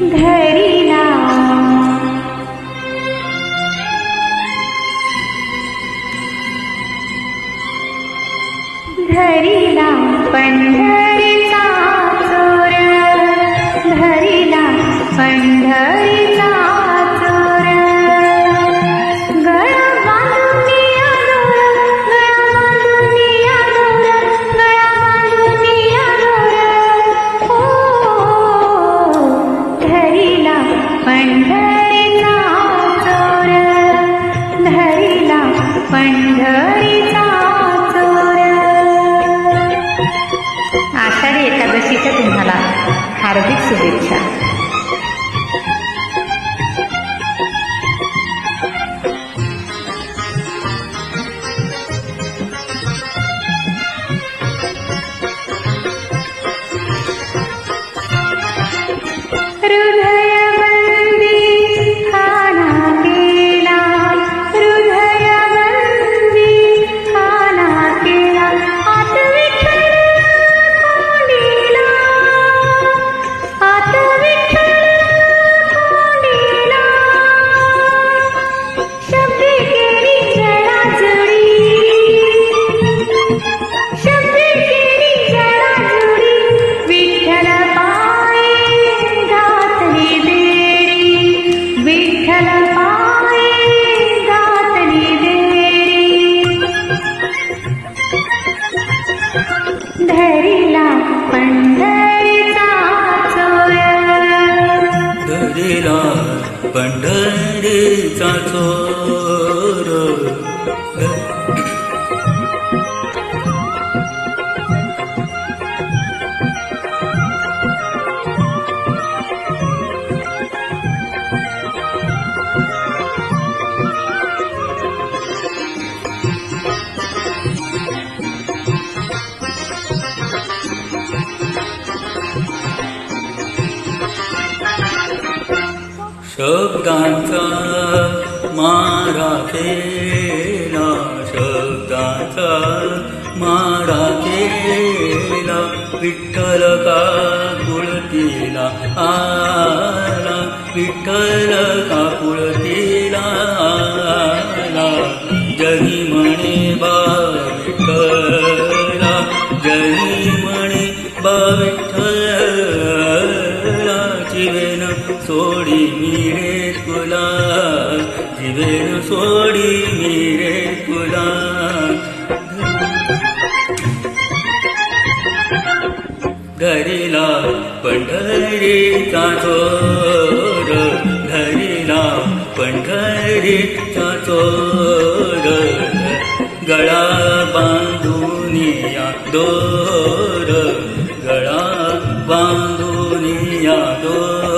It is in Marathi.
धरिला धरिला पंढरीचा पंढरीचा चोर धरिला पंढरीचा चोर आषाढी एकादशीच्या तुम्हाला हार्दिक शुभेच्छा. हृदयबंदी धरिला पंढरीचा चोर धरिला पंढरीचा चोर. शब्दांचा मारा केला शब्दांचा मारा केला विठ्ठल का कुळतीला आला विठ्ठल का कुळतीला आला. जनी म्हणे बा विठ्ठला जनी म्हणे बा जीवेन सोडी मिरे तुला जीवेन सोडी मिरे तुला. धरिला पंढरीचा चोर धरिला पंढरीचा चोर गळा बांधून या दोर. Oh.